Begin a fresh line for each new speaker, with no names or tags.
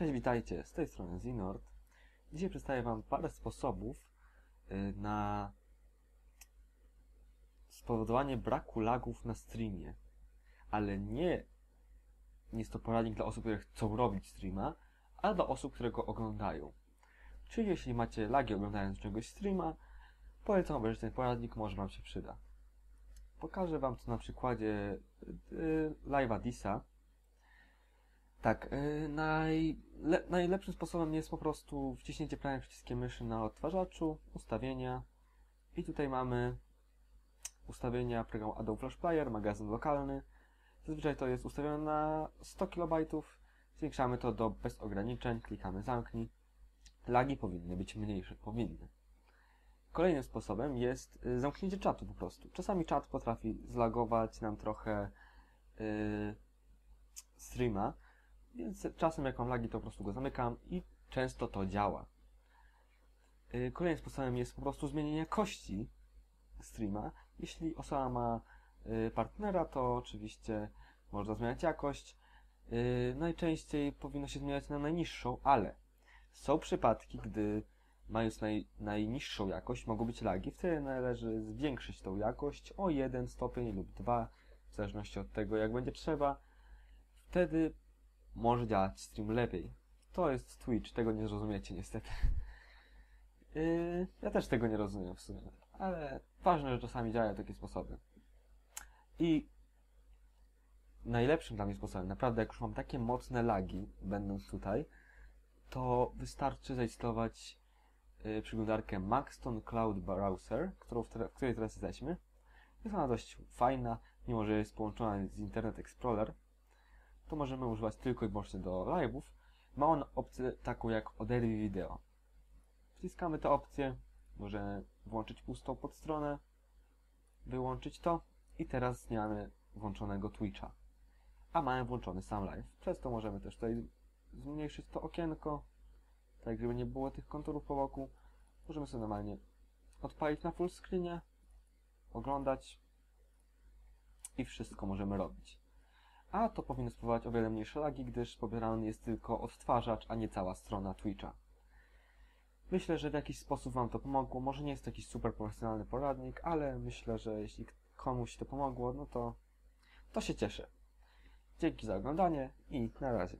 Cześć, witajcie, z tej strony Zinord. Dzisiaj przedstawię Wam parę sposobów y, na spowodowanie braku lagów na streamie. Ale nie jest to poradnik dla osób, które chcą robić streama, ale dla osób, które go oglądają. Czyli jeśli macie lagi oglądając czegoś streama, polecam obejrzeć ten poradnik, może Wam się przyda. Pokażę Wam to na przykładzie y, live'a Disa, tak, najle najlepszym sposobem jest po prostu wciśnięcie prawym przyciskiem myszy na odtwarzaczu, ustawienia i tutaj mamy ustawienia programu Adobe Flash Player, magazyn lokalny. Zazwyczaj to jest ustawione na 100 KB, zwiększamy to do bez ograniczeń, klikamy zamknij. Lagi powinny być mniejsze, powinny. Kolejnym sposobem jest y, zamknięcie czatu po prostu. Czasami czat potrafi zlagować nam trochę yy, streama, więc czasem jak mam lagi, to po prostu go zamykam i często to działa. Y, kolejnym sposobem jest po prostu zmienienie jakości streama. Jeśli osoba ma y, partnera, to oczywiście można zmieniać jakość. Y, najczęściej powinno się zmieniać na najniższą, ale są przypadki, gdy mając naj, najniższą jakość, mogą być lagi. Wtedy należy zwiększyć tą jakość o jeden stopień lub dwa, w zależności od tego, jak będzie trzeba. Wtedy może działać stream lepiej. To jest Twitch, tego nie zrozumiecie niestety. Yy, ja też tego nie rozumiem w sumie, ale ważne, że czasami działają takie sposoby. I najlepszym dla mnie sposobem, naprawdę jak już mam takie mocne lagi, będąc tutaj, to wystarczy zainstalować yy, przeglądarkę Maxton Cloud Browser, którą w, w której teraz jesteśmy. Jest ona dość fajna, mimo że jest połączona z Internet Explorer to możemy używać tylko i wyłącznie do live'ów. Ma on opcję taką jak oderwij wideo. Wciskamy tę opcję, możemy włączyć pustą podstronę, wyłączyć to i teraz nie mamy włączonego Twitcha. A mamy włączony sam live. Przez to możemy też tutaj zmniejszyć to okienko, tak żeby nie było tych konturów po boku. Możemy sobie normalnie odpalić na full screenie, oglądać i wszystko możemy robić a to powinno spowodować o wiele mniejsze lagi, gdyż pobierany jest tylko odtwarzacz, a nie cała strona Twitcha. Myślę, że w jakiś sposób Wam to pomogło. Może nie jest to jakiś super profesjonalny poradnik, ale myślę, że jeśli komuś to pomogło, no to, to się cieszę. Dzięki za oglądanie i na razie.